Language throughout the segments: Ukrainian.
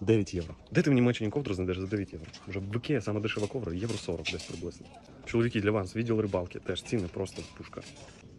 9 євро. Де ти в Німеччині ковдру знайдеш за 9 євро? Вже в Ікеа саме дешева ковдра, євро 40 десь приблизно. Чоловіки для вас, відділ рибалки, теж ціни просто пушка.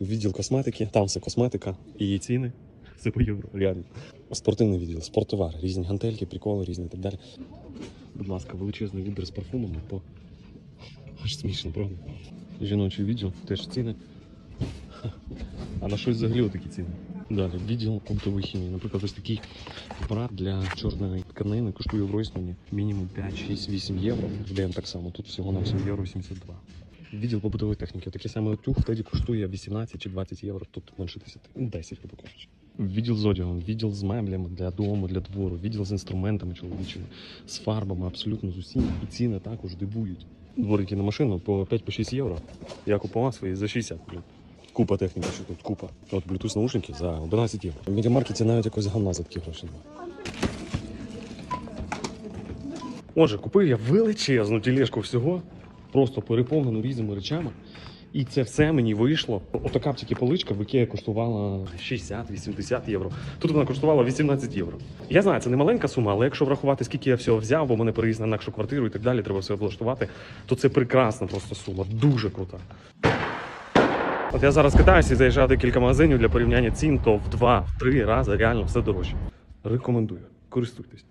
Відділ косметики, там все косметика і ціни. Все по євро, реально. Спортивний відділ, спорттовар, різні гантельки, приколи, різні і так далі. Будь ласка, величезний вибір з парфумами по. Аж смішно, правда? Жіночий відділ, теж ціни. А на щось взагалі такі ціни. Далі, відділ побутової хімії. Наприклад, ось такий апарат для чорної тканини коштує в Ройсмані мінімум 5, 6, 8 євро. В день так само. Тут всього на 7 євро 72. Відділ побутової техніки. Такий самий утюг в Теді коштує 18 чи 20 євро, тут менше 10. Ну, 10, грубо кажучи. Відділ з одягом, відділ з меблями для дому, для двору, відділ з інструментами чоловічими, з фарбами, абсолютно з усім. І ціни також дивують. Дворики на машину по 5-6 євро. Я купував свої за 60. Купа техніки, що тут купа. От Bluetooth наушники за 11 євро. В медіамаркеті навіть якось гамна за такі гроші. Отже, купив я величезну тілешку всього, просто переповнену різними речами. І це все мені вийшло. Отака б тільки поличка в Ікеї коштувала 60-80 євро. Тут вона коштувала 18 євро. Я знаю, це не маленька сума, але якщо врахувати, скільки я всього взяв, бо мене переїзд на інакшу квартиру і так далі, треба все облаштувати, то це прекрасна просто сума, дуже крута. От я зараз катаюся і заїжджаю до кілька магазинів для порівняння цін, то в два, в три рази реально все дорожче. Рекомендую, користуйтесь.